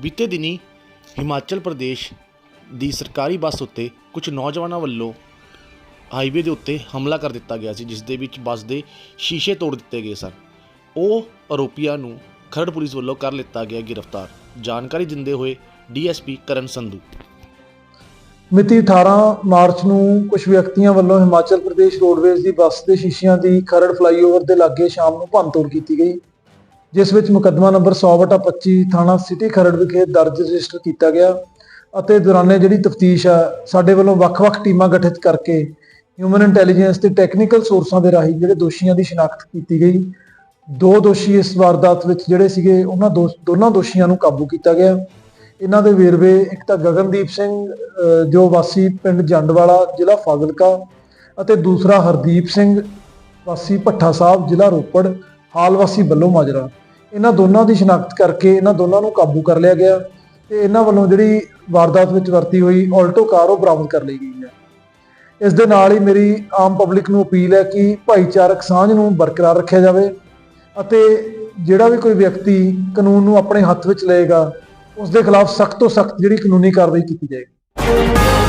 ਬੀਤੇ ਦਿਨੀ ਹਿਮਾਚਲ ਪ੍ਰਦੇਸ਼ ਦੀ ਸਰਕਾਰੀ ਬੱਸ ਉੱਤੇ ਕੁਝ ਨੌਜਵਾਨਾਂ ਵੱਲੋਂ ਹਾਈਵੇ ਦੇ ਉੱਤੇ ਹਮਲਾ ਕਰ ਦਿੱਤਾ ਗਿਆ ਸੀ, ਜਿਸ ਦੇ ਵਿੱਚ ਬੱਸ ਦੇ ਸ਼ੀਸ਼ੇ ਤੋੜ ਦਿੱਤੇ ਗਏ ਸਨ। ਉਹ ਆਰੋਪੀਆਂ ਨੂੰ ਖਰੜ ਪੁਲਿਸ ਵੱਲੋਂ ਕਰ ਲਿੱਤਾ ਗਿਆ ਗ੍ਰਿਫਤਾਰ। ਜਾਣਕਾਰੀ ਦਿੰਦੇ ਹੋਏ ਡੀਐਸਪੀ ਕਰਨ ਸੰਧੂ। ਮਿਤੀ 18 ਮਾਰਚ ਨੂੰ ਕੁਝ ਵਿਅਕਤੀਆਂ ਵੱਲੋਂ ਹਿਮਾਚਲ ਪ੍ਰਦੇਸ਼ ਰੋਡਵੇਜ਼ ਦੀ ਬੱਸ ਦੇ ਸ਼ੀਸ਼ਿਆਂ ਦੀ ਖਰੜ ਫਲਾਈਓਵਰ ਦੇ ਲਾਗੇ ਸ਼ਾਮ ਨੂੰ ਭੰਨਤੋੜ ਕੀਤੀ ਗਈ। ਜਿਸ ਵਿੱਚ ਮੁਕੱਦਮਾ ਨੰਬਰ 100/25 ਥਾਣਾ ਸਿਟੀ ਖਰੜ ਵਿਖੇ ਦਰਜ ਰਜਿਸਟਰ ਕੀਤਾ ਗਿਆ ਅਤੇ ਦੌਰਾਨੇ ਜਿਹੜੀ ਤਫਤੀਸ਼ ਆ, ਸਾਡੇ ਵੱਲੋਂ ਵੱਖ-ਵੱਖ ਟੀਮਾਂ ਗਠਿਤ ਕਰਕੇ ਹਿਊਮਨ ਇੰਟੈਲੀਜੈਂਸ ਤੇ ਟੈਕਨੀਕਲ ਸੋਰਸਾਂ ਦੇ ਰਾਹੀਂ ਜਿਹੜੇ ਦੋਸ਼ੀਆਂ ਦੀ ਸ਼ਨਾਖਤ ਕੀਤੀ ਗਈ। ਦੋ ਦੋਸ਼ੀ ਇਸ ਵਾਰਦਾਤ ਵਿੱਚ ਜਿਹੜੇ ਸੀਗੇ, ਉਹਨਾਂ ਦੋ- ਦੋਨਾਂ ਦੋਸ਼ੀਆਂ ਨੂੰ ਕਾਬੂ ਕੀਤਾ ਗਿਆ। ਇਹਨਾਂ ਦੇ ਵੇਰਵੇ ਇੱਕ ਤਾਂ ਗਗਨਦੀਪ ਸਿੰਘ ਜੋ ਵਾਸੀ ਪਿੰਡ ਜੰਡਵਾਲਾ, ਜ਼ਿਲ੍ਹਾ ਫਾਜ਼ਿਲਕਾ ਅਤੇ ਦੂਸਰਾ ਹਰਦੀਪ ਸਿੰਘ, ਵਾਸੀ ਭੱਠਾ ਸਾਹਿਬ, ਜ਼ਿਲ੍ਹਾ ਰੋਪੜ, ਹਾਲ ਵਾਸੀ ਬੱਲੋ ਮਾਜਰਾ। ਇਹਨਾਂ ਦੋਨਾਂ ਦੀ ਸ਼ਨਾਖਤ ਕਰਕੇ ਇਹਨਾਂ ਦੋਨਾਂ ਨੂੰ ਕਾਬੂ ਕਰ ਲਿਆ ਗਿਆ ਤੇ ਇਹਨਾਂ ਵੱਲੋਂ ਜਿਹੜੀ ਵਾਰਦਾਤ ਵਿੱਚ ਵਰਤੀ ਹੋਈ ਆਲਟੋ ਕਾਰ ਉਹ ਬਰਾਮਦ ਕਰ ਲਈ ਗਈ ਹੈ। ਇਸ ਦੇ ਨਾਲ ਹੀ ਮੇਰੀ ਆਮ ਪਬਲਿਕ ਨੂੰ ਅਪੀਲ ਹੈ ਕਿ ਭਾਈਚਾਰਕ ਸਾਂਝ ਨੂੰ ਬਰਕਰਾਰ ਰੱਖਿਆ ਜਾਵੇ ਅਤੇ ਜਿਹੜਾ ਵੀ ਕੋਈ ਵਿਅਕਤੀ ਕਾਨੂੰਨ ਨੂੰ ਆਪਣੇ ਹੱਥ ਵਿੱਚ ਲਏਗਾ, ਉਸ ਦੇ ਖਿਲਾਫ ਸਖਤ ਤੋਂ ਸਖਤ ਜਿਹੜੀ ਕਾਨੂੰਨੀ ਕਾਰਵਾਈ ਕੀਤੀ ਜਾਏਗੀ।